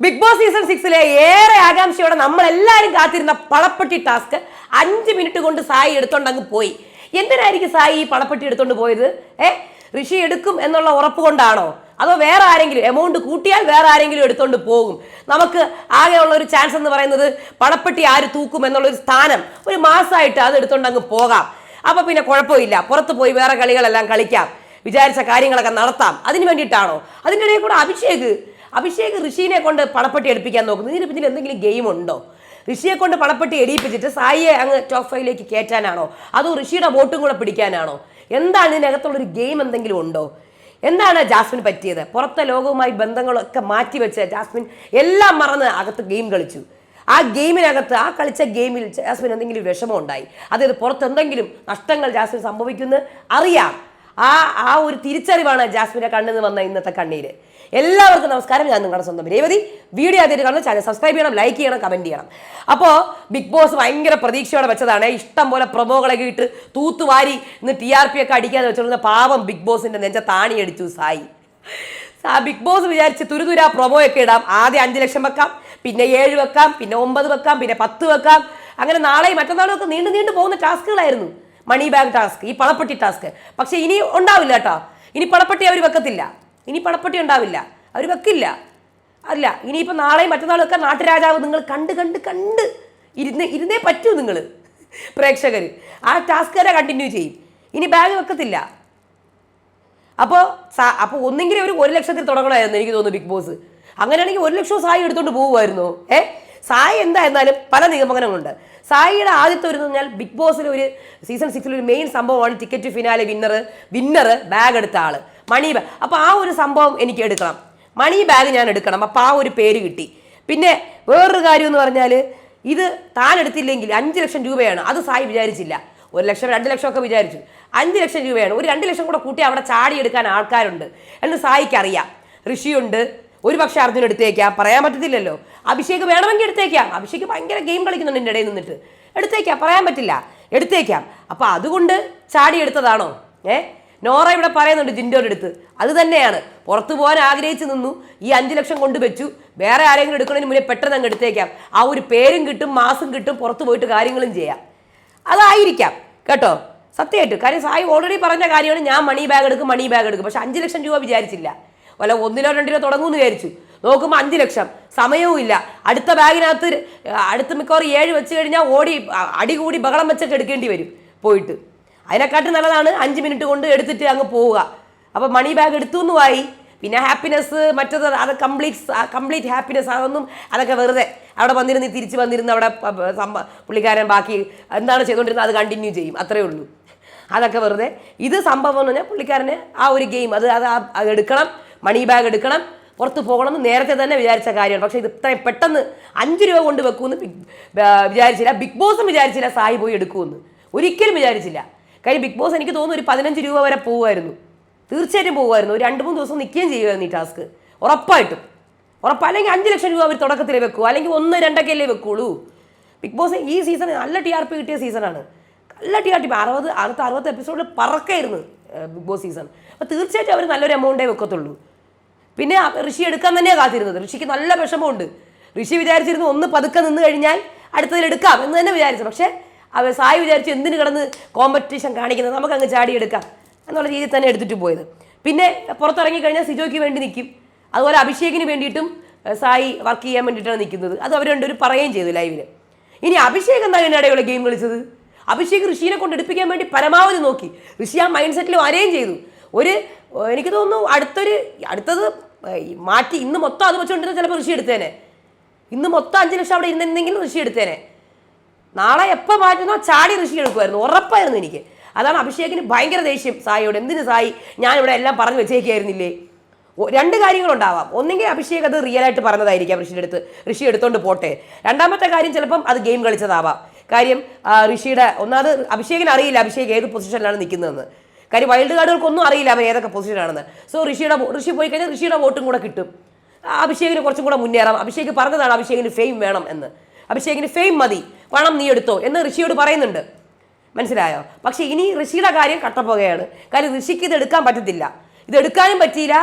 Big boss season സിക്സിലെ ഏറെ ആകാംക്ഷയോടെ നമ്മൾ എല്ലാവരും കാത്തിരുന്ന പളപ്പെട്ടി ടാസ്ക് അഞ്ച് മിനിറ്റ് കൊണ്ട് സായി എടുത്തോണ്ട് അങ്ങ് പോയി. എന്തിനായിരിക്കും സായി ഈ പളപ്പെട്ടി എടുത്തോണ്ട് പോയത്? ഏ? ഋഷി എടുക്കും എന്നുള്ള ഉറപ്പ് കൊണ്ടാണോ? അതോ വേറെ ആരെങ്കിലും എമൗണ്ട് കൂട്ടിയാൽ വേറെ ആരെങ്കിലും എടുത്തോണ്ട് പോകും? നമുക്ക് ആകെയുള്ള ഒരു ചാൻസ് എന്ന് പറയുന്നത് പണപ്പെട്ടി ആര് തൂക്കും എന്നുള്ള ഒരു സ്ഥാനം ഒരു മാസമായിട്ട് അത് എടുത്തോണ്ട് അങ്ങ് പോകാം. അപ്പൊ പിന്നെ കുഴപ്പമില്ല. പുറത്ത് പോയി വേറെ കളികളെല്ലാം കളിക്കാം. വിചാരിച്ച കാര്യങ്ങളൊക്കെ നടത്താം. അതിന് വേണ്ടിയിട്ടാണോ? അതിന്റെ ഇടയിൽ കൂടെ അഭിഷേക് അഭിഷേക് ഋഷിനെ കൊണ്ട് പണപ്പെട്ടി എടുപ്പിക്കാൻ നോക്കുന്നു. ഇതിന് പിന്നിൽ എന്തെങ്കിലും ഗെയിം ഉണ്ടോ? ഋഷിയെ കൊണ്ട് പണപ്പെട്ടി എടിയിപ്പിച്ചിട്ട് സായിയെ അങ്ങ് ടോപ്പ് ഫൈവിലേക്ക് കയറ്റാനാണോ? അതോ ഋഷിയുടെ വോട്ടും കൂടെ പിടിക്കാനാണോ? എന്താണ് ഇതിനകത്തുള്ളൊരു ഗെയിം എന്തെങ്കിലും ഉണ്ടോ? എന്താണ് ജാസ്മിൻ പറ്റിയത്? പുറത്തെ ലോകവുമായി ബന്ധങ്ങളൊക്കെ മാറ്റിവെച്ച് ജാസ്മിൻ എല്ലാം മറന്ന് അകത്ത് ഗെയിം കളിച്ചു. ആ ഗെയിമിനകത്ത് ആ കളിച്ച ഗെയിമിൽ ജാസ്മിൻ എന്തെങ്കിലും വിഷമം ഉണ്ടായി. അതായത് പുറത്ത് എന്തെങ്കിലും നഷ്ടങ്ങൾ ജാസ്മിൻ സംഭവിക്കുന്നത് അറിയാം. ആ ആ ഒരു തിരിച്ചറിവാണ് ജാസ്മിനെ കണ്ണിൽ നിന്ന് വന്ന ഇന്നത്തെ കണ്ണീര്. എല്ലാവർക്കും നമസ്കാരം. ഞാൻ നിങ്ങളുടെ സ്വന്തം രേവതി. വീഡിയോ ആദ്യമായിട്ട് കാണുന്ന ചാനൽ സബ്സ്ക്രൈബ് ചെയ്യണം ലൈക്ക് ചെയ്യണം കമന്റ് ചെയ്യണം. അപ്പോൾ ബിഗ് ബോസ് ഭയങ്കര പ്രതീക്ഷയോടെ വെച്ചതാണ്. ഇഷ്ടം പോലെ പ്രൊമോകളൊക്കെ ഇട്ട് തൂത്തുവാരി ഇന്ന് ടി ആർ പി ഒക്കെ അടിക്കാതെ വെച്ചിരുന്ന പാവം ബിഗ് ബോസിന്റെ നെഞ്ച താണി അടിച്ചു സായി. ആ ബിഗ് ബോസ് വിചാരിച്ച് തുരുതുര പ്രൊമോ ഒക്കെ ഇടാം. ആദ്യം അഞ്ച് ലക്ഷം വെക്കാം പിന്നെ ഏഴ് വെക്കാം പിന്നെ ഒമ്പത് വെക്കാം പിന്നെ പത്ത് വെക്കാം. അങ്ങനെ നാളെയും മറ്റന്നാളും ഒക്കെ നീണ്ടു നീണ്ടു പോകുന്ന ടാസ്കുകളായിരുന്നു. മണി ബാഗ് ടാസ്ക് ഈ പണപ്പെട്ടി ടാസ്ക് പക്ഷെ ഇനി ഉണ്ടാവില്ല കേട്ടോ. ഇനി പണപ്പെട്ടി അവർ വെക്കത്തില്ല. ഇനി പണപ്പെട്ടി ഉണ്ടാവില്ല. അവർ വെക്കില്ല. അല്ല ഇനിയിപ്പോൾ നാളെയും മറ്റന്നാളും ഒക്കെ നാട്ടുരാജാവ് നിങ്ങൾ കണ്ട് കണ്ട് കണ്ട് ഇരുന്ന് ഇരുന്നേ പറ്റൂ നിങ്ങൾ പ്രേക്ഷകർ ആ ടാസ്ക് വരെ കണ്ടിന്യൂ ചെയ്യും. ഇനി ബാഗ് വെക്കത്തില്ല. അപ്പോൾ അപ്പോൾ ഒന്നെങ്കിലും ഒരു ഒരു ലക്ഷത്തിൽ തുടങ്ങണമായിരുന്നു എനിക്ക് തോന്നുന്നു ബിഗ് ബോസ് അങ്ങനെയാണെങ്കിൽ ഒരു ലക്ഷം സായി എടുത്തുകൊണ്ട് പോകുമായിരുന്നു ഏ? സായി എന്തായിരുന്നാലും പല നിഗമനങ്ങളുണ്ട്. സായിയുടെ ആദ്യത്തെ ഒരു പറഞ്ഞാൽ ബിഗ് ബോസിൽ ഒരു സീസൺ സിക്സിൽ ഒരു മെയിൻ സംഭവമാണ് ticket finale winner winner bag എടുത്ത ആൾ. മണി ബാഗ് അപ്പോൾ ആ ഒരു സംഭവം എനിക്ക് എടുക്കണം. മണി ബാഗ് ഞാൻ എടുക്കണം. അപ്പോൾ ആ ഒരു പേര് കിട്ടി. പിന്നെ വേറൊരു കാര്യം എന്ന് പറഞ്ഞാൽ ഇത് താൻ എടുത്തില്ലെങ്കിൽ അഞ്ച് ലക്ഷം രൂപയാണ്. അത് സായി വിചാരിച്ചില്ല. ഒരു ലക്ഷം രണ്ട് ലക്ഷം ഒക്കെ വിചാരിച്ചു. അഞ്ച് ലക്ഷം രൂപയാണ്. ഒരു രണ്ട് ലക്ഷം കൂടെ കൂട്ടി അവിടെ ചാടിയെടുക്കാൻ ആൾക്കാരുണ്ട്. എന്ന് സായിക്ക് അറിയാം. ഋഷിയുണ്ട്. ഒരു പക്ഷേ അർജുൻ എടുത്തേക്കാം. പറയാൻ പറ്റത്തില്ലല്ലോ. അഭിഷേക് വേണമെങ്കിൽ എടുത്തേക്കാം. അഭിഷേക് ഭയങ്കര ഗെയിം കളിക്കുന്നുണ്ട് എന്റെ ഇടയിൽ നിന്നിട്ട്. എടുത്തേക്കാം. പറയാൻ പറ്റില്ല. എടുത്തേക്കാം. അപ്പോൾ അതുകൊണ്ട് ചാടി എടുത്തതാണോ? ഏ? നോറ ഇവിടെ പറയുന്നുണ്ട് ജിൻഡോയുടെ അടുത്ത്. അത് തന്നെയാണ്. പുറത്തു പോകാൻ ആഗ്രഹിച്ചു നിന്നു. ഈ അഞ്ച് ലക്ഷം കൊണ്ട് വെച്ചു. വേറെ ആരെങ്കിലും എടുക്കുന്നതിന് മുന്നേ പെട്ടെന്ന് അങ്ങ് എടുത്തേക്കാം. ആ ഒരു പേരും കിട്ടും മാസം കിട്ടും പുറത്തു പോയിട്ട് കാര്യങ്ങളും ചെയ്യാം. അതായിരിക്കാം. കേട്ടോ? സത്യമായിട്ട്. കാര്യം സായി ഓൾറെഡി പറഞ്ഞ കാര്യമാണ്. ഞാൻ മണി ബാഗ് എടുക്കും മണി ബാഗ് എടുക്കും. പക്ഷെ അഞ്ച് ലക്ഷം രൂപ വിചാരിച്ചില്ല. വല്ല ഒന്നിലോ രണ്ടിലോ തുടങ്ങുമെന്ന് വിചാരിച്ചു. നോക്കുമ്പോൾ അഞ്ച് ലക്ഷം. സമയവും ഇല്ല. അടുത്ത ബാഗിനകത്ത് അടുത്ത മിക്കവാറും ഏഴ് വെച്ച് കഴിഞ്ഞാൽ ഓടി അടികൂടി അടി കൂടി ബഹളം വെച്ചിട്ട് എടുക്കേണ്ടി വരും പോയിട്ട്. അതിനെക്കാട്ടും നല്ലതാണ് അഞ്ച് മിനിറ്റ് കൊണ്ട് എടുത്തിട്ട് അങ്ങ് പോവുക. അപ്പോൾ മണി ബാഗ് എടുത്തു എന്നുമായി പിന്നെ ഹാപ്പിനെസ് മറ്റത് അത് കംപ്ലീറ്റ് കംപ്ലീറ്റ് ഹാപ്പിനെസ് അതൊന്നും അതൊക്കെ വെറുതെ അവിടെ വന്നിരുന്ന് തിരിച്ച് വന്നിരുന്ന് അവിടെ പുള്ളിക്കാരൻ ബാക്കി എന്താണ് ചെയ്തുകൊണ്ടിരുന്നത് അത് കണ്ടിന്യൂ ചെയ്യും. അത്രേ ഉള്ളൂ. അതൊക്കെ വെറുതെ. ഇത് സംഭവം എന്ന് പറഞ്ഞാൽ പുള്ളിക്കാരന് ആ ഒരു ഗെയിം അത് അത് അത് എടുക്കണം മണി ബാഗ് എടുക്കണം പുറത്ത് പോകണം എന്ന് നേരത്തെ തന്നെ വിചാരിച്ച കാര്യമാണ്. പക്ഷേ ഇത് ഇത്രയും പെട്ടെന്ന് അഞ്ച് രൂപ കൊണ്ട് വെക്കുമെന്ന് വിചാരിച്ചില്ല. ബിഗ് ബോസും വിചാരിച്ചില്ല സായി പോയി എടുക്കുമെന്ന്. ഒരിക്കലും വിചാരിച്ചില്ല. കാര്യം ബിഗ് ബോസ് എനിക്ക് തോന്നുന്നു ഒരു പതിനഞ്ച് രൂപ വരെ പോകുമായിരുന്നു തീർച്ചയായിട്ടും പോകുമായിരുന്നു ഒരു രണ്ട് മൂന്ന് ദിവസം നിൽക്കുകയും ചെയ്യുമായിരുന്നു ഈ ടാസ്ക് ഉറപ്പായിട്ടും. ഉറപ്പ് അല്ലെങ്കിൽ അഞ്ച് ലക്ഷം രൂപ അവർ തുടക്കത്തിലേ വെക്കൂ. അല്ലെങ്കിൽ ഒന്ന് രണ്ടൊക്കെ അല്ലേ വെക്കുള്ളൂ. ബിഗ് ബോസ് ഈ സീസൺ നല്ല ടി ആർ പി കിട്ടിയ സീസണാണ് നല്ല ടി ആർ ടി അറുപത് അടുത്ത അറുപത് എപ്പിസോഡിൽ പറക്കായിരുന്നു ബിഗ് ബോസ് സീസൺ അപ്പോൾ തീർച്ചയായിട്ടും അവർ നല്ലൊരു എമൗണ്ടേ വെക്കത്തുള്ളൂ. പിന്നെ ഋഷി എടുക്കാൻ തന്നെയാണ് കാത്തിരുന്നത്. ഋഷിക്ക് നല്ല വിഷമമുണ്ട്. ഋഷി വിചാരിച്ചിരുന്നു ഒന്ന് പതുക്കെ നിന്ന് കഴിഞ്ഞാൽ അടുത്തതിൽ എടുക്കാം എന്ന് തന്നെ വിചാരിച്ചു. പക്ഷേ അവർ സായി വിചാരിച്ച് എന്തിന് കിടന്ന് കോമ്പറ്റീഷൻ കാണിക്കുന്നത്? നമുക്ക് അങ്ങ് ചാടി എടുക്കാം എന്നുള്ള രീതിയിൽ തന്നെ എടുത്തിട്ട് പോയത്. പിന്നെ പുറത്തിറങ്ങി കഴിഞ്ഞാൽ സിജോയ്ക്ക് വേണ്ടി നിൽക്കും. അതുപോലെ അഭിഷേകിന് വേണ്ടിയിട്ടും സായി വർക്ക് ചെയ്യാൻ വേണ്ടിയിട്ടാണ് നിൽക്കുന്നത്. അത് അവർ രണ്ടുപേരും പറയുകയും ചെയ്തു ലൈവിൽ ഇനി അഭിഷേക് എന്താ ഇതിന്റെ ഇടയിലുള്ള ഗെയിം കളിച്ചത്? അഭിഷേക് ഋഷിനെ കൊണ്ട് എടുപ്പിക്കാൻ വേണ്ടി പരമാവധി നോക്കി. ഋഷി ആ മൈൻഡ് സെറ്റിൽ വരെയും ചെയ്തു. ഒരു എനിക്ക് തോന്നുന്നു അടുത്തൊരു അടുത്തത് മാറ്റി ഇന്ന് മൊത്തം അത് വെച്ചുകൊണ്ടിരുന്ന ചിലപ്പോൾ ഋഷി എടുത്തേനെ. ഇന്ന് മൊത്തം അഞ്ച് ലക്ഷം അവിടെ ഇരുന്നെങ്കിലും ഋഷി എടുത്തേനെ. നാളെ എപ്പോൾ മാറ്റുന്നോ ചാടി ഋഷി എടുക്കുമായിരുന്നു. ഉറപ്പായിരുന്നു എനിക്ക്. അതാണ് അഭിഷേകിന് ഭയങ്കര ദേഷ്യം സായിയോട്. എന്തിന് സായി? ഞാൻ ഇവിടെ എല്ലാം പറഞ്ഞു വെച്ചേക്കായിരുന്നില്ലേ? രണ്ട് കാര്യങ്ങളുണ്ടാവാം. ഒന്നെങ്കിൽ അഭിഷേക് അത് റിയൽ ആയിട്ട് പറഞ്ഞതായിരിക്കാം ഋഷിയുടെ അടുത്ത്. ഋഷി എടുത്തോണ്ട് പോട്ടെ. രണ്ടാമത്തെ കാര്യം ചിലപ്പം അത് ഗെയിം കളിച്ചതാവാം. കാര്യം ഋഷിയുടെ ഒന്നാമത് അഭിഷേകിന് അറിയില്ല അഭിഷേക് ഏത് പൊസിഷനിലാണ് നിൽക്കുന്നതെന്ന്. കാര്യം വൈൽഡ് കാർഡുകൾക്കൊന്നും അറിയില്ല അവർ ഏതൊക്കെ പൊസിഷനാണെന്ന്. സോ ഋഷിയുടെ ഋഷി പോയി കഴിഞ്ഞാൽ ഋഷിയുടെ വോട്ടും കൂടെ കിട്ടും. അഭിഷേകിന് കുറച്ചും കൂടെ മുന്നേറാം. അഭിഷേക് പറഞ്ഞതാണ് അഭിഷേകിന് ഫെയിം വേണം എന്ന്. അഭിഷേകിന് ഫെയിം മതി. പണം നീ എടുത്തോ എന്ന് ഋഷിയോട് പറയുന്നുണ്ട്. മനസ്സിലായോ? പക്ഷെ ഇനി ഋഷിയുടെ കാര്യം കട്ടപ്പോകയാണ് കാര്യം ഋഷിക്ക് ഇത് എടുക്കാൻ പറ്റത്തില്ല. ഇത് എടുക്കാനും പറ്റിയില്ല.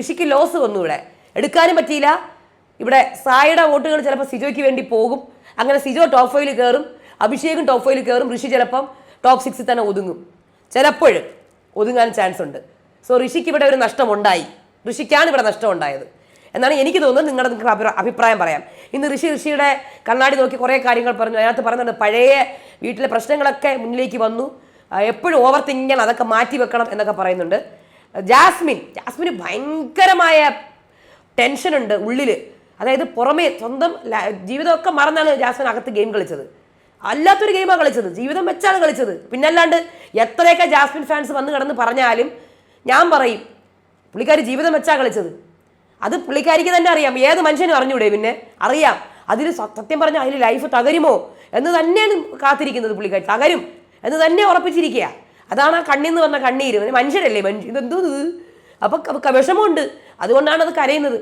ഋഷിക്ക് ലോസ് വന്നു ഇവിടെ എടുക്കാനും പറ്റിയില്ല. ഇവിടെ സായിയുടെ വോട്ടുകൾ ചിലപ്പോൾ സിജോയ്ക്ക് വേണ്ടി പോകും. അങ്ങനെ സിജോ ടോപ്പ് ഫൈവിൽ കയറും അഭിഷേകും ടോപ്പ് ഫൈവിൽ കയറും ഋഷി ചിലപ്പം ടോപ്പ് സിക്സിൽ തന്നെ ഒതുങ്ങും. ചിലപ്പോഴും ഒതുങ്ങാൻ ചാൻസ് ഉണ്ട്. സോ ഋഷിക്ക് ഇവിടെ ഒരു നഷ്ടമുണ്ടായി. ഋഷിക്കാണ് ഇവിടെ നഷ്ടമുണ്ടായത്. എന്നാണ് എനിക്ക് തോന്നുന്നത് നിങ്ങളുടെ നിങ്ങൾക്ക് അഭിപ്രാ- അഭിപ്രായം പറയാം. ഇന്ന് ഋഷി ഋഷിയുടെ കണ്ണാടി നോക്കി കുറേ കാര്യങ്ങൾ പറഞ്ഞു. അതിനകത്ത് പറയുന്നുണ്ട് പഴയ വീട്ടിലെ പ്രശ്നങ്ങളൊക്കെ മുന്നിലേക്ക് വന്നു. എപ്പോഴും ഓവർ തിങ്കൻ അതൊക്കെ മാറ്റി വെക്കണം എന്നൊക്കെ പറയുന്നുണ്ട്. ജാസ്മിൻ ജാസ്മിന് ഭയങ്കരമായ ടെൻഷനുണ്ട് ഉള്ളിൽ അതായത് പുറമേ സ്വന്തം ജീവിതമൊക്കെ മറന്നാണ് ജാസ്മിൻ അകത്ത് ഗെയിം കളിച്ചത്. അല്ലാത്തൊരു ഗെയിമാണ് കളിച്ചത്. ജീവിതം വെച്ചാണ് കളിച്ചത്. പിന്നല്ലാണ്ട് എത്രയൊക്കെ ജാസ്മിൻ ഫാൻസ് വന്ന് കിടന്ന് പറഞ്ഞാലും ഞാൻ പറയും പുള്ളിക്കാർ ജീവിതം വെച്ചാണ് കളിച്ചത്. അത് പുള്ളിക്കാരിക്ക് തന്നെ അറിയാം. ഏത് മനുഷ്യനും അറിഞ്ഞൂടെ പിന്നെ? അറിയാം. അതിൽ സത്യം പറഞ്ഞാൽ അതിൽ ലൈഫ് തകരുമോ? എന്ന് തന്നെയാണ് കാത്തിരിക്കുന്നത് പുള്ളിക്കാരി. തകരും. എന്ന് തന്നെ ഉറപ്പിച്ചിരിക്കുക. അതാണ് ആ കണ്ണിന്ന് പറഞ്ഞ കണ്ണീര്. മനുഷ്യരല്ലേ മനുഷ്യ ഇതെന്തോ ഇത്? അപ്പൊ വിഷമമുണ്ട്. അതുകൊണ്ടാണ് അത് കരയുന്നത്.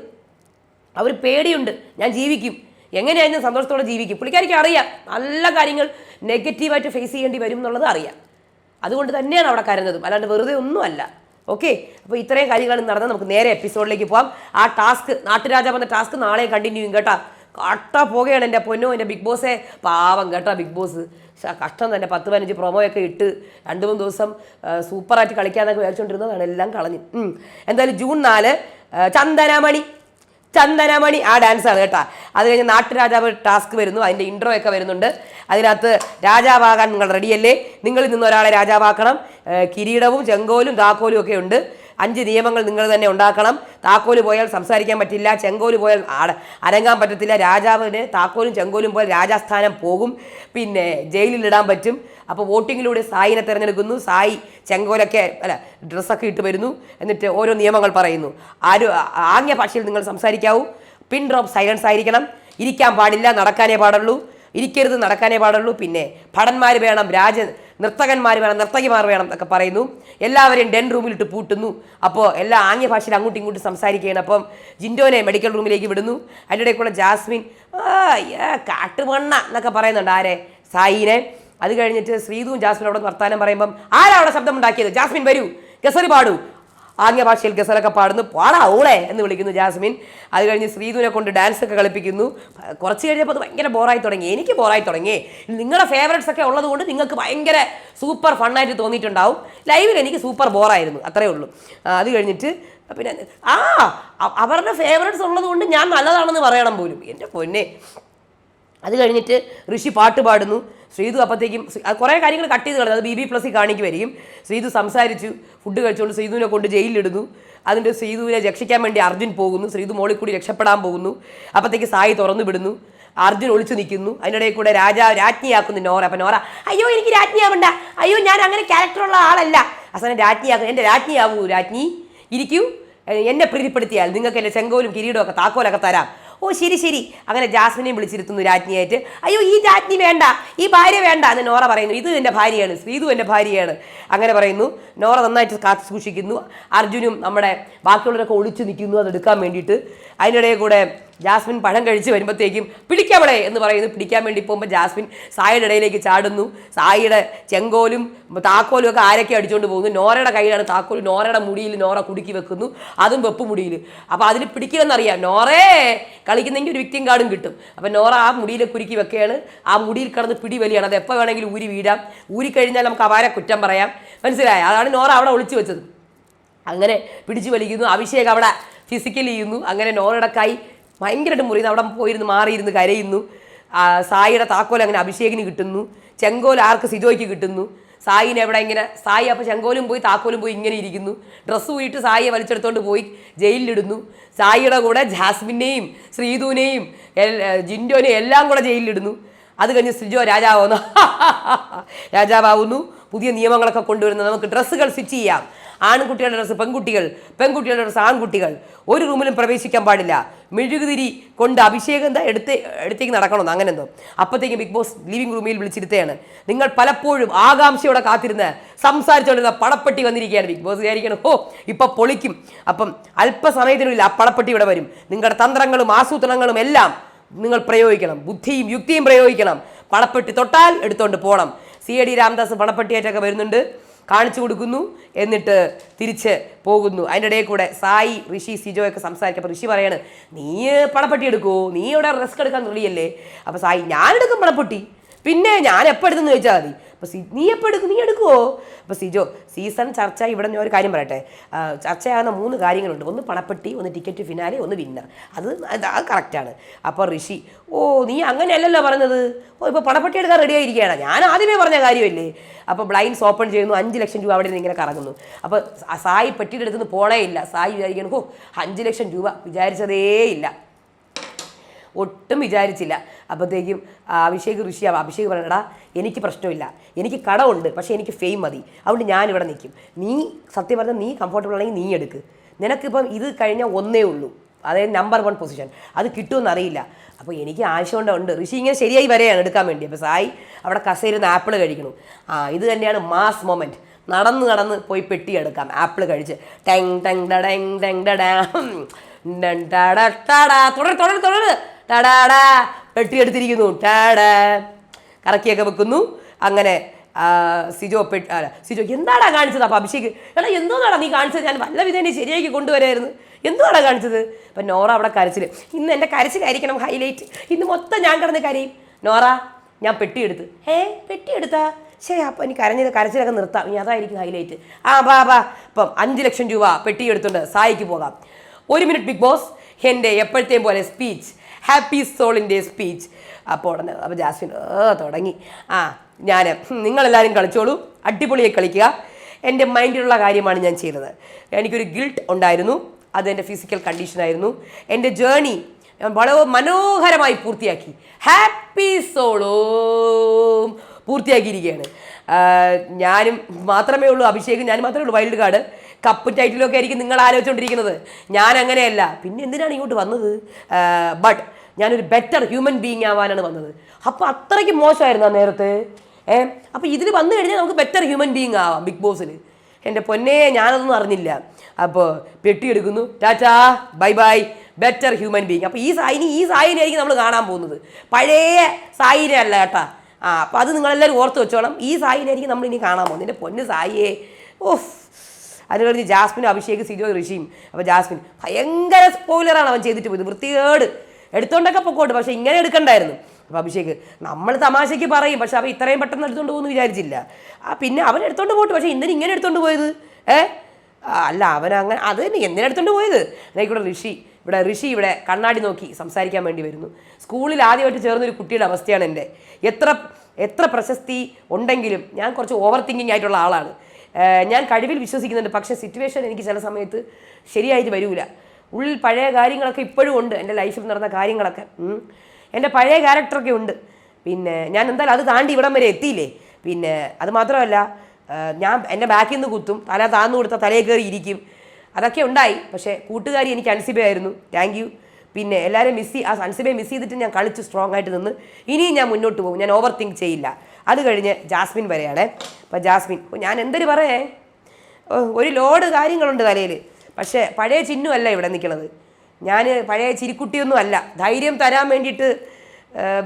അവർ പേടിയുണ്ട്. ഞാൻ ജീവിക്കും. എങ്ങനെയായിരുന്നു സന്തോഷത്തോടെ ജീവിക്കും. പുള്ളിക്കാരിക്ക് അറിയാം. നല്ല കാര്യങ്ങൾ നെഗറ്റീവായിട്ട് ഫേസ് ചെയ്യേണ്ടി വരും എന്നുള്ളത് അറിയാം. അതുകൊണ്ട് തന്നെയാണ് അവിടെ കരഞ്ഞതും. അല്ലാണ്ട് വെറുതെ ഒന്നുമല്ല. ഓക്കെ അപ്പോൾ ഇത്രയും കാര്യങ്ങളാണ് നടന്ന് നമുക്ക് നേരെ എപ്പിസോഡിലേക്ക് പോകാം ആ ടാസ്ക് നാട്ടുരാജാവ് എന്ന ടാസ്ക് നാളെ കണ്ടിന്യൂ ചെയ്യും കേട്ടാ. കട്ട പോകുകയാണ് എന്റെ പൊന്നോ എന്റെ ബിഗ് ബോസേ പാവം കേട്ടോ ബിഗ് ബോസ് കഷ്ടം തന്നെ. പത്ത് പതിനഞ്ച് പ്രൊമോയൊക്കെ ഇട്ട് രണ്ട് മൂന്ന് ദിവസം സൂപ്പറായിട്ട് കളിക്കാന്നൊക്കെ വിചാരിച്ചുകൊണ്ടിരുന്നതാണ് എല്ലാം കളഞ്ഞു. എന്തായാലും ജൂൺ നാല് ചന്ദനമണി. ചന്ദനമണി ആ ഡാൻസാണ് കേട്ടോ. അത് കഴിഞ്ഞ് നാട്ടുരാജാവ് ടാസ്ക് വരുന്നു. അതിന്റെ ഇൻട്രോ ഒക്കെ വരുന്നുണ്ട്. അതിനകത്ത് രാജാവാകാൻ നിങ്ങൾ റെഡിയല്ലേ നിങ്ങളിൽ നിന്ന് ഒരാളെ രാജാവാക്കണം. കിരീടവും ചെങ്കോലും താക്കോലും ഒക്കെ ഉണ്ട്. അഞ്ച് നിയമങ്ങൾ നിങ്ങൾ തന്നെ ഉണ്ടാക്കണം. താക്കോൽ പോയാൽ സംസാരിക്കാൻ പറ്റില്ല. ചെങ്കോൽ പോയാൽ അരങ്ങാൻ പറ്റത്തില്ല. രാജാവിന് താക്കോലും ചെങ്കോലും പോയാൽ രാജാസ്ഥാനം പോകും. പിന്നെ ജയിലിലിടാൻ പറ്റും. അപ്പോൾ വോട്ടിങ്ങിലൂടെ സായിനെ തിരഞ്ഞെടുക്കുന്നു. സായി ചെങ്കോലൊക്കെ അല്ല ഡ്രസ്സൊക്കെ ഇട്ട് വരുന്നു. എന്നിട്ട് ഓരോ നിയമങ്ങൾ പറയുന്നു. ആരും ആംഗ്യ ഭാഷയിൽ നിങ്ങൾ സംസാരിക്കാവൂ. പിൻ ഡ്രോപ്പ് സൈലൻസ് ആയിരിക്കണം. ഇരിക്കാൻ പാടില്ല. നടക്കാനേ പാടുള്ളൂ. ഇരിക്കരുത്. നടക്കാനേ പാടുള്ളൂ. പിന്നെ ഭടന്മാർ വേണം. രാജ നർത്തകന്മാർ വേണം നർത്തകിമാർ വേണം എന്നൊക്കെ പറയുന്നു. എല്ലാവരെയും ഡെൻ റൂമിലിട്ട് പൂട്ടുന്നു. അപ്പോൾ എല്ലാ ആംഗ്യ ഭാഷയിൽ അങ്ങോട്ടും ഇങ്ങോട്ടും സംസാരിക്കുകയാണ്. അപ്പം ജിൻഡോനെ മെഡിക്കൽ റൂമിലേക്ക് വിടുന്നു. അതിന്റെ കൂടെ ജാസ്മിൻ കാട്ടുമണ്ണ എന്നൊക്കെ പറയുന്നുണ്ട്. ആരെ? സായിനെ. അത് കഴിഞ്ഞിട്ട് ശ്രീതുവും ജാസ്മിൻ അവിടെ വർത്താനം പറയുമ്പം ആരാ അവിടെ ശബ്ദം ഉണ്ടാക്കിയത് ജാസ്മിൻ വരൂ. കെസറി പാടൂ. ആംഗ്യ ഭാഷയിൽ ഗസലൊക്കെ പാടുന്നു. പാടാ ഓളെ എന്ന് വിളിക്കുന്നു ജാസ്മിൻ. അത് കഴിഞ്ഞ് ശ്രീധുവിനെ കൊണ്ട് ഡാൻസ് ഒക്കെ കളിപ്പിക്കുന്നു. കുറച്ച് കഴിഞ്ഞപ്പോൾ അത് ഭയങ്കര ബോറായി തുടങ്ങി. എനിക്ക് ബോറായി തുടങ്ങി. നിങ്ങളുടെ ഫേവറേറ്റ്സ് ഒക്കെ ഉള്ളത് കൊണ്ട് നിങ്ങൾക്ക് ഭയങ്കര സൂപ്പർ ഫണ്ണായിട്ട് തോന്നിയിട്ടുണ്ടാവും. ലൈവിൽ എനിക്ക് സൂപ്പർ ബോറായിരുന്നു അത്രേ ഉള്ളൂ. അത് കഴിഞ്ഞിട്ട് പിന്നെ ആ അവരുടെ ഫേവറേറ്റ്സ് ഉള്ളത് കൊണ്ട് ഞാൻ നല്ലതാണെന്ന് പറയണം പോലും. എന്റെ പൊന്നെ. അത് കഴിഞ്ഞിട്ട് ഋഷി പാട്ട് പാടുന്നു. ശ്രീതു അപ്പോഴത്തേക്കും കുറേ കാര്യങ്ങൾ കട്ട് ചെയ്ത് കളഞ്ഞു. അത് ബി ബി പ്ലസിൽ കാണിക്കുമായിരിക്കും ശ്രീതു സംസാരിച്ചു ഫുഡ് കഴിച്ചുകൊണ്ട് ശ്രീതുവിനെ കൊണ്ട് ജയിലിലിടുന്നു. അതിന്റെ ശ്രീതുവിനെ രക്ഷിക്കാൻ വേണ്ടി അർജുൻ പോകുന്നു. ശ്രീതു മോളിൽ കൂടി രക്ഷപ്പെടാൻ പോകുന്നു. അപ്പോഴത്തേക്ക് സായി തുറന്നു വിടുന്നു. അർജുൻ ഒളിച്ചു നിൽക്കുന്നു. അതിനിടയിൽ കൂടെ രാജാ രാജ്ഞിയാക്കുന്നു നോറ. അപ്പം നോറ അയ്യോ എനിക്ക് രാജ്ഞിയാവണ്ട. അയ്യോ ഞാൻ അങ്ങനെ ക്യാരക്ടറുള്ള ആളല്ല. അവസാനം രാജ്ഞിയാക്കുന്നു. എന്റെ രാജ്ഞിയാവൂ രാജ്ഞി. ഇരിക്കൂ. എന്നെ പ്രീതിപ്പെടുത്തിയാൽ നിങ്ങൾക്ക് എന്റെ ചെങ്കോലും കിരീടവും താക്കോലൊക്കെ തരാം. ഓ ശരി ശരി. അങ്ങനെ ജാസ്മിനെ വിളിച്ചിരുത്തുന്നു രാജ്ഞിയായിട്ട്. അയ്യോ ഈ രാജ്ഞി വേണ്ട ഈ ഭാര്യ വേണ്ട എന്ന് നോറ പറയുന്നു. ഇത് എന്റെ ഭാര്യയാണ് ശ്രീതു എന്റെ ഭാര്യയാണ്. അങ്ങനെ പറയുന്നു. നോറ നന്നായിട്ട് കാത്തു സൂക്ഷിക്കുന്നു. അർജുനും നമ്മുടെ ബാക്കിയുള്ളവരൊക്കെ ഒളിച്ചു നിൽക്കുന്നു അതെടുക്കാൻ വേണ്ടിയിട്ട്. അതിനിടയിൽ കൂടെ ജാസ്മിൻ പഴം കഴിച്ച് വരുമ്പോഴത്തേക്കും പിടിക്കാവളെ എന്ന് പറയുന്നു. പിടിക്കാൻ വേണ്ടി പോകുമ്പോൾ ജാസ്മിൻ സായിയുടെ ഇടയിലേക്ക് ചാടുന്നു. സായിയുടെ ചെങ്കോലും താക്കോലും ഒക്കെ ആരൊക്കെ അടിച്ചുകൊണ്ട് പോകുന്നു. നോറയുടെ കയ്യിലാണ് താക്കോൽ നോറയുടെ മുടിയിൽ നോറ കുടുക്കി വെക്കുന്നു. അതും വെപ്പ് മുടിയിൽ. അപ്പോൾ അതിൽ പിടിക്കില്ലെന്നറിയാം. നോറേ കളിക്കുന്നെങ്കിൽ ഒരു വിക്റ്റിം കാർഡും കിട്ടും. അപ്പോൾ നോറ ആ മുടിയിൽ കുരുക്കി വെക്കുകയാണ്. ആ മുടിയിൽ കിടന്ന് പിടി വലിയാണ്. അത് എപ്പോൾ വേണമെങ്കിലും ഊരി വീഴാം. ഊരി കഴിഞ്ഞാൽ നമുക്ക് അവരെ കുറ്റം പറയാം. മനസ്സിലായ? അതാണ് നോറ അവിടെ ഒളിച്ചു വെച്ചത്. അങ്ങനെ പിടിച്ചു വലിക്കുന്നു. അഭിഷേക് അവിടെ ഫിസിക്കലി ചെയ്യുന്നു അങ്ങനെ നോറയുടെ കൈ ഭയങ്കരമായിട്ട് മുറിയുന്നു. അവിടെ പോയിരുന്ന് മാറിയിരുന്ന് കരയുന്നു. സായിയുടെ താക്കോൽ അങ്ങനെ അഭിഷേകിന് കിട്ടുന്നു. ചെങ്കോൽ ആർക്ക് സിജോയ്ക്ക് കിട്ടുന്നു. സായിനെ എവിടെ ഇങ്ങനെ സായി അപ്പോൾ ചെങ്കോലും പോയി താക്കോലും പോയി ഇങ്ങനെ ഇരിക്കുന്നു. ഡ്രസ്സ് പോയിട്ട് സായിയെ വലിച്ചെടുത്തോണ്ട് പോയി ജയിലിലിടുന്നു. സായിയുടെ കൂടെ ജാസ്മിനെയും ശ്രീതുവിനെയും ജിൻഡോനെയും എല്ലാം കൂടെ ജയിലിലിടുന്നു. അത് കഴിഞ്ഞ് സിജോ രാജാവുന്നു രാജാവാവുന്നു. പുതിയ നിയമങ്ങളൊക്കെ കൊണ്ടുവരുന്നു. നമുക്ക് ഡ്രസ്സുകൾ സ്വിച്ച് ചെയ്യാം. ആൺകുട്ടികളുടെ ഡ്രസ്സ് പെൺകുട്ടികൾ പെൺകുട്ടികളുടെ ഡ്രസ്സ് ആൺകുട്ടികൾ. ഒരു റൂമിലും പ്രവേശിക്കാൻ പാടില്ല. മെഴുകുതിരി കൊണ്ട് അഭിഷേകം എന്താ എടുത്ത് എടുത്തേക്ക് നടക്കണമെന്ന്? അങ്ങനെ എന്തോ അപ്പോഴത്തേക്കും ബിഗ് ബോസ് ലിവിംഗ് റൂമിൽ വിളിച്ചിരുത്തുകയാണ്. നിങ്ങൾ പലപ്പോഴും ആകാംക്ഷയോടെ കാത്തിരുന്ന് സംസാരിച്ചുകൊണ്ടിരുന്ന പടപ്പെട്ടി വന്നിരിക്കുകയാണ് ബിഗ് ബോസ് വിചാരിക്കണം ഓ ഇപ്പം പൊളിക്കും. അപ്പം അല്പസമയത്തിനുള്ളിൽ ആ പടപ്പെട്ടി ഇവിടെ വരും. നിങ്ങളുടെ തന്ത്രങ്ങളും ആസൂത്രണങ്ങളും എല്ലാം നിങ്ങൾ പ്രയോഗിക്കണം. ബുദ്ധിയും യുക്തിയും പ്രയോഗിക്കണം. പടപ്പെട്ടി തൊട്ടാൽ എടുത്തുകൊണ്ട് പോകണം സി എ ഡി രാംദാസ് പണപ്പെട്ടിയായിട്ടൊക്കെ വരുന്നുണ്ട്. കാണിച്ചു കൊടുക്കുന്നു എന്നിട്ട് തിരിച്ച് പോകുന്നു. അതിന്റെ ഇടയിൽ കൂടെ സായി ഋഷി സിജോ ഒക്കെ സംസാരിക്കും ഋഷി പറയാണ് നീ പണപ്പെട്ടി എടുക്കുമോ നീ ഇവിടെ റിസ്ക് എടുക്കാൻ റെഡിയല്ലേ അപ്പോൾ സായി ഞാനെടുക്കും പണപ്പെട്ടി. പിന്നെ ഞാൻ എപ്പോൾ എടുത്തെന്ന് ചോദിച്ചാൽ മതി. അപ്പോൾ സി നീ എപ്പോൾ എടുക്കും? നീ എടുക്കുമോ അപ്പോൾ സിജോ സീസൺ ചർച്ച ഇവിടെ ഞാൻ ഒരു കാര്യം പറയട്ടെ. ചർച്ചയാകുന്ന മൂന്ന് കാര്യങ്ങളുണ്ട്. ഒന്ന് പണപ്പെട്ടി ഒന്ന് ടിക്കറ്റ് ഫിനാലെ ഒന്ന് വിന്നർ. അത് അത് കറക്റ്റാണ് അപ്പോൾ ഋഷി ഓ നീ അങ്ങനെയല്ലല്ലോ പറഞ്ഞത്? ഓ ഇപ്പോൾ പണപ്പെട്ടി എടുക്കാൻ റെഡി ആയിരിക്കുകയാണ്. ഞാൻ ആദ്യമേ പറഞ്ഞ കാര്യമല്ലേ? അപ്പോൾ ബ്ലൈൻഡ്സ് ഓപ്പൺ ചെയ്യുന്നു അഞ്ച് ലക്ഷം രൂപ അവിടെ നിന്ന് ഇങ്ങനെ കറങ്ങുന്നു. അപ്പോൾ സായി പെട്ടിയുടെ അടുത്ത് നിന്ന് പോണേ ഇല്ല. സായി വിചാരിക്കണം ഓ അഞ്ച് ലക്ഷം രൂപ വിചാരിച്ചതേ ഇല്ല. ഒട്ടും വിചാരിച്ചില്ല. അപ്പോഴത്തേക്കും അഭിഷേക് ഋഷിയാവും അഭിഷേക് പറഞ്ഞടാ എനിക്ക് പ്രശ്നമില്ല. എനിക്ക് കടമുണ്ട് പക്ഷേ എനിക്ക് ഫെയിം മതി. അതുകൊണ്ട് ഞാനിവിടെ നിൽക്കും. നീ സത്യം പറഞ്ഞാൽ നീ കംഫർട്ടബിൾ ആണെങ്കിൽ നീ എടുക്ക്. നിനക്കിപ്പം ഇത് കഴിഞ്ഞാൽ ഒന്നേ ഉള്ളൂ. അതായത് നമ്പർ വൺ പൊസിഷൻ അത് കിട്ടുമെന്ന് അറിയില്ല. അപ്പോൾ എനിക്ക് ആവശ്യമുണ്ട് ഉണ്ട്. ഋഷി ഇങ്ങനെ ശരിയായി വരെയാണ് എടുക്കാൻ വേണ്ടി. അപ്പോൾ സായി അവിടെ കസേരുന്ന് ആപ്പിൾ കഴിക്കണം. ആ ഇത് തന്നെയാണ് മാസ് മൊമെന്റ് നടന്ന് നടന്ന് പോയി പെട്ടി എടുക്കാം. ആപ്പിൾ കഴിച്ച്. ടെങ് ടെങ് ടെങ് ടെങ് ഡടാം തുടർ തുടർ തുടർ ടാടാടാ പെട്ടി എടുത്തിരിക്കുന്നു ടാടാ. കറക്കിയൊക്കെ വെക്കുന്നു. അങ്ങനെ സിജോ പെട്ടി അല്ല സിജോ എന്താടാ കാണിച്ചത്? അപ്പോൾ അഭിഷേക് എടാ എന്തോന്നാടാ നീ കാണിച്ചത്? ഞാൻ വല്ല വിധേനെ ശരിയാക്കി കൊണ്ടുവരായിരുന്നു. എന്തുവാടാ കാണിച്ചത്? അപ്പം നോറ അവിടെ കരച്ചിൽ ഇന്ന് എന്റെ കരച്ചിലായിരിക്കണം ഹൈലൈറ്റ് ഇന്ന് മൊത്തം ഞാൻ കിടന്ന് കരയും. നോറ ഞാൻ പെട്ടിയെടുത്താ. പെട്ടി എടുത്താ ശരി അപ്പം എനിക്ക് കരഞ്ഞത് കരച്ചിലൊക്കെ നിർത്താം. ഇനി അതായിരിക്കും ഹൈലൈറ്റ് ആ ബാ ബാ അപ്പം അഞ്ച് ലക്ഷം രൂപ പെട്ടി എടുത്തുകൊണ്ട് സായിക്ക് പോകാം. ഒരു മിനിറ്റ് ബിഗ് ബോസ് എന്റെ എപ്പോഴത്തെയും പോലെ സ്പീച്ച് ഹാപ്പി സോളിന്റെ സ്പീച്ച് അപ്പോൾ ഉടനെ അപ്പോൾ ജാസ്മിൻ തുടങ്ങി. ആ ഞാൻ നിങ്ങളെല്ലാവരും കളിച്ചോളൂ. അടിപൊളിയായി കളിക്കുക. എന്റെ മൈൻഡിലുള്ള കാര്യമാണ് ഞാൻ ചെയ്തത്. എനിക്കൊരു ഗിൽട്ട് ഉണ്ടായിരുന്നു. അത് എന്റെ ഫിസിക്കൽ കണ്ടീഷനായിരുന്നു എന്റെ ജേണി വളരെ മനോഹരമായി പൂർത്തിയാക്കി. ഹാപ്പി സോളോം പൂർത്തിയാക്കിയിരിക്കുകയാണ്. ഞാനും മാത്രമേ ഉള്ളൂ അഭിഷേക്. ഞാൻ മാത്രമേ ഉള്ളൂ വൈൽഡ് കാർഡ് കപ്പ് ടൈറ്റിലൊക്കെ ആയിരിക്കും നിങ്ങൾ ആലോചിച്ചുകൊണ്ടിരിക്കുന്നത് ഞാൻ അങ്ങനെയല്ല. പിന്നെ എന്തിനാണ് ഇങ്ങോട്ട് വന്നത്? ബട്ട് ഞാനൊരു ബെറ്റർ ഹ്യൂമൻ ബീങ് ആവാനാണ് വന്നത്. അപ്പോൾ അത്രയ്ക്ക് മോശമായിരുന്നു ആ നേരത്തെ. ഏ അപ്പോൾ ഇതിൽ വന്നു കഴിഞ്ഞാൽ നമുക്ക് ബെറ്റർ ഹ്യൂമൻ ബീങ് ആവാം ബിഗ് ബോസിൽ എന്റെ പൊന്നെ ഞാനതൊന്നും അറിഞ്ഞില്ല. അപ്പോൾ പെട്ടി എടുക്കുന്നു. Tata bye bye better human being അപ്പോൾ ഈ സായിനി ഈ സായിനെ ആയിരിക്കും നമ്മൾ കാണാൻ പോകുന്നത്. പഴയ സായിനെ അല്ല കേട്ടാ ആ അപ്പോൾ അത് നിങ്ങളെല്ലാവരും ഓർത്ത് വെച്ചോളാം ഈ സായിനെ ആയിരിക്കും നമ്മൾ ഇനി കാണാൻ പോകുന്നത്. എന്റെ പൊന്ന് സായിയെ. ഓഫ് അത് കഴിഞ്ഞ് ജാസ്മിനും അഭിഷേക് സിജോ ഋഷിയും. അപ്പോൾ ജാസ്മിൻ ഭയങ്കര സ്പോയിലറാണ് അവൻ ചെയ്തിട്ട് പോയത് വൃത്തികേട്. എടുത്തോണ്ടൊക്കെ പൊക്കോട്ട് പക്ഷേ ഇങ്ങനെ എടുക്കണ്ടായിരുന്നു. അപ്പോൾ അഭിഷേക് നമ്മൾ തമാശയ്ക്ക് പറയും പക്ഷെ അവൻ ഇത്രയും പെട്ടെന്ന് എടുത്തോണ്ട് പോകുമെന്ന് വിചാരിച്ചില്ല. ആ പിന്നെ അവൻ എടുത്തോണ്ട് പോട്ട് പക്ഷേ ഇന്നലെ ഇങ്ങനെ എടുത്തോണ്ട് പോയത്? ഏ? അല്ല അവൻ അങ്ങനെ അത് തന്നെ എന്തിനാ എടുത്തോണ്ട് പോയത്? എന്നായിക്കോട്ടെ ഋഷി ഇവിടെ ഋഷി ഇവിടെ കണ്ണാടി നോക്കി സംസാരിക്കാൻ വേണ്ടി വരുന്നു. സ്കൂളിൽ ആദ്യമായിട്ട് ചേർന്നൊരു കുട്ടിയുടെ അവസ്ഥയാണ് എന്റെ. എത്ര എത്ര പ്രശസ്തി ഉണ്ടെങ്കിലും ഞാൻ കുറച്ച് ഓവർ തിങ്കിങ് ആയിട്ടുള്ള ആളാണ്. ഞാൻ കഴിവിൽ വിശ്വസിക്കുന്നുണ്ട്. പക്ഷേ സിറ്റുവേഷൻ എനിക്ക് ചില സമയത്ത് ശരിയായിട്ട് വരൂല. ഉള്ളിൽ പഴയ കാര്യങ്ങളൊക്കെ ഇപ്പോഴും ഉണ്ട്. എന്റെ ലൈഫിൽ നടന്ന കാര്യങ്ങളൊക്കെ. എന്റെ പഴയ ക്യാരക്ടറൊക്കെ ഉണ്ട്. പിന്നെ ഞാൻ എന്തായാലും അത് താണ്ടി ഇവിടം വരെ എത്തിയില്ലേ? പിന്നെ അത് മാത്രമല്ല ഞാൻ എന്റെ ബാക്കിൽ നിന്ന് കുത്തും തല താന്നു കൊടുത്ത തലയിൽ കയറി ഇരിക്കും. അതൊക്കെ ഉണ്ടായി. പക്ഷേ കൂട്ടുകാരി എനിക്ക് അൻസിബയായിരുന്നു. താങ്ക് യു പിന്നെ എല്ലാവരും മിസ് ആ അൻസിബയെ മിസ് ചെയ്തിട്ട് ഞാൻ കളിച്ച് സ്ട്രോങ് ആയിട്ട് നിന്ന് ഇനിയും ഞാൻ മുന്നോട്ട് പോകും. ഞാൻ ഓവർ തിങ്ക് ചെയ്യില്ല. അത് കഴിഞ്ഞ് ജാസ്മിൻ വരെയാണേ. അപ്പോൾ ജാസ്മിൻ ഞാൻ എന്തൊരു പറയേ? ഒരു ലോഡ് കാര്യങ്ങളുണ്ട് തലയിൽ. പക്ഷേ പഴയ ചിഹ്നമല്ല ഇവിടെ നിൽക്കുന്നത്. ഞാൻ പഴയ ചിരിക്കുട്ടിയൊന്നും അല്ല. ധൈര്യം തരാൻ വേണ്ടിയിട്ട്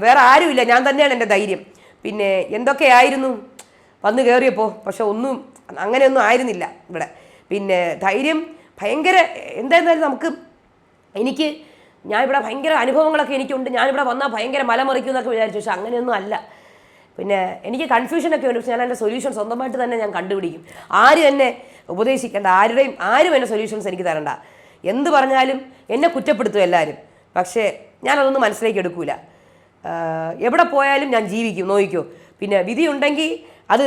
വേറെ ആരുമില്ല. ഞാൻ തന്നെയാണ് എന്റെ ധൈര്യം. പിന്നെ എന്തൊക്കെയായിരുന്നു വന്ന് കയറിയപ്പോൾ പക്ഷെ ഒന്നും അങ്ങനെയൊന്നും ആയിരുന്നില്ല ഇവിടെ. പിന്നെ ധൈര്യം ഭയങ്കര എന്തായിരുന്നാലും നമുക്ക് എനിക്ക് ഞാൻ ഇവിടെ ഭയങ്കര അനുഭവങ്ങളൊക്കെ എനിക്കുണ്ട്. ഞാനിവിടെ വന്നാൽ ഭയങ്കര മലമറിക്കും എന്നൊക്കെ വിചാരിച്ചു. പക്ഷെ അങ്ങനെയൊന്നും അല്ല. പിന്നെ എനിക്ക് കൺഫ്യൂഷനൊക്കെ ഉണ്ട്. പക്ഷെ ഞാൻ എന്റെ സൊല്യൂഷൻ സ്വന്തമായിട്ട് തന്നെ ഞാൻ കണ്ടുപിടിക്കും. ആരും എന്നെ ഉപദേശിക്കേണ്ട. ആരുടെയും ആരും എന്റെ സൊല്യൂഷൻസ് എനിക്ക് തരണ്ട. എന്ത് പറഞ്ഞാലും എന്നെ കുറ്റപ്പെടുത്തും എല്ലാവരും പക്ഷേ ഞാനതൊന്നും മനസ്സിലേക്ക് എടുക്കൂല. എവിടെ പോയാലും ഞാൻ ജീവിക്കും. നോയിക്കും പിന്നെ വിധി ഉണ്ടെങ്കിൽ അത്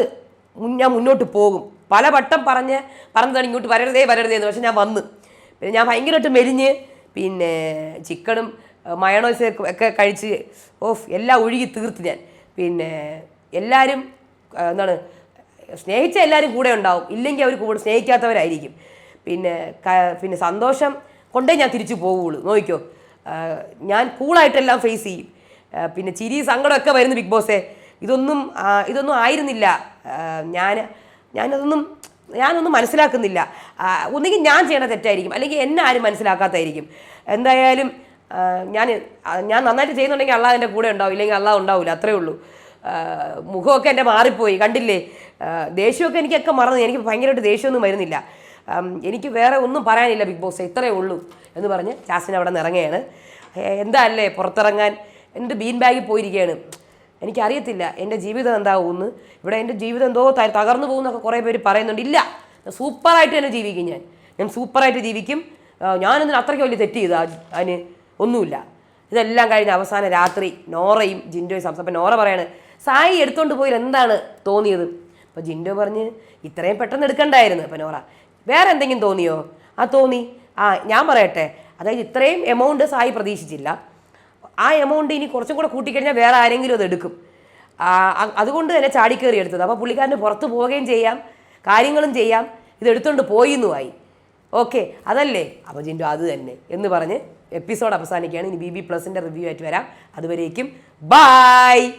ഞാൻ മുന്നോട്ട് പോകും. പല വട്ടം പറഞ്ഞ് പറഞ്ഞതാണ് ഇങ്ങോട്ട് വരരുതേ വരരുതേ എന്ന്. പക്ഷേ ഞാൻ വന്ന്. പിന്നെ ഞാൻ ഭയങ്കരമായിട്ട് മെലിഞ്ഞ് പിന്നെ ചിക്കനും മയണോസ് ഒക്കെ കഴിച്ച് ഓഫ് എല്ലാം ഒഴുകി തീർത്ത് ഞാൻ. പിന്നെ എല്ലാവരും എന്താണ് സ്നേഹിച്ച എല്ലാവരും കൂടെ ഉണ്ടാവും. ഇല്ലെങ്കിൽ അവർ കൂടെ സ്നേഹിക്കാത്തവരായിരിക്കും. പിന്നെ പിന്നെ സന്തോഷം കൊണ്ടേ ഞാൻ തിരിച്ചു പോവുള്ളൂ. നോക്കിക്കോ. ഞാൻ കൂളായിട്ടെല്ലാം ഫേസ് ചെയ്യും. പിന്നെ ചിരി സങ്കടമൊക്കെ വരുന്നു ബിഗ് ബോസേ ഇതൊന്നും ഇതൊന്നും ആയിരുന്നില്ല. ഞാൻ ഞാനതൊന്നും ഞാനൊന്നും മനസ്സിലാക്കുന്നില്ല. ഒന്നുകിൽ ഞാൻ ചെയ്യണ തെറ്റായിരിക്കും. അല്ലെങ്കിൽ എന്നെ ആരും മനസ്സിലാക്കാത്തായിരിക്കും എന്തായാലും ഞാൻ ഞാൻ നന്നായിട്ട് ചെയ്യുന്നുണ്ടെങ്കിൽ അള്ളാഹ് എന്റെ കൂടെ ഉണ്ടാവും ഇല്ലെങ്കിൽ അള്ളാഹ് ഉണ്ടാവില്ല അത്രേ ഉള്ളൂ. മുഖമൊക്കെ എന്റെ മാറിപ്പോയി കണ്ടില്ലേ? ദേഷ്യമൊക്കെ എനിക്കൊക്കെ മറന്നു എനിക്ക് ഭയങ്കരമായിട്ട് ദേഷ്യമൊന്നും വരുന്നില്ല. എനിക്ക് വേറെ ഒന്നും പറയാനില്ല ബിഗ് ബോസ് ഇത്രയേ ഉള്ളൂ എന്ന് പറഞ്ഞ് ജാസിൻ അവിടെ നിന്ന് ഇറങ്ങുകയാണ്. എന്താ അല്ലേ പുറത്തിറങ്ങാൻ? എന്റെ ബീൻ ബാഗിൽ പോയിരിക്കുകയാണ്? എനിക്കറിയത്തില്ല എന്റെ ജീവിതം എന്താവുമെന്ന്. ഇവിടെ എന്റെ ജീവിതം എന്തോ തകർന്നു പോകുന്നൊക്കെ കുറേ പേര് പറയുന്നുണ്ട്. ഇല്ല സൂപ്പറായിട്ട് തന്നെ ജീവിക്കും ഞാൻ. ഞാൻ സൂപ്പറായിട്ട് ജീവിക്കും. ഞാനൊന്നും അത്രയ്ക്ക് വലിയ തെറ്റ് ചെയ്താൽ അതിന് ഒന്നുമില്ല. ഇതെല്ലാം കഴിഞ്ഞ് അവസാന രാത്രി നോറയും ജിൻഡോയും സംസാരം അപ്പം നോറ പറയാണ് സായി എടുത്തുകൊണ്ട് പോയി എന്താണ് തോന്നിയത്? അപ്പോൾ ജിൻഡോ പറഞ്ഞ് ഇത്രയും പെട്ടെന്ന് എടുക്കണ്ടായിരുന്നു. അപ്പം നോറ വേറെ എന്തെങ്കിലും തോന്നിയോ? ആ തോന്നി. ആ ഞാൻ പറയട്ടെ. അതായത് ഇത്രയും എമൗണ്ട് സായി പ്രതീക്ഷിച്ചില്ല. ആ എമൗണ്ട് ഇനി കുറച്ചും കൂടെ കൂട്ടിക്കഴിഞ്ഞാൽ വേറെ ആരെങ്കിലും അത് എടുക്കും. അതുകൊണ്ട് തന്നെ ചാടിക്കേറി എടുത്തത്. അപ്പോൾ പുള്ളിക്കാരന് പുറത്ത് പോവുകയും ചെയ്യാം കാര്യങ്ങളും ചെയ്യാം. ഇത് എടുത്തുകൊണ്ട് പോയി എന്നുമായി ഓക്കെ അതല്ലേ? അപ്പോൾ ജിൻഡോ അത് തന്നെ എന്ന് പറഞ്ഞ് എപ്പിസോഡ് അവസാനിക്കുകയാണ്. ഇനി ബി ബി പ്ലസിന്റെ റിവ്യൂ ആയിട്ട് വരാം. അതുവരേക്കും ബായ്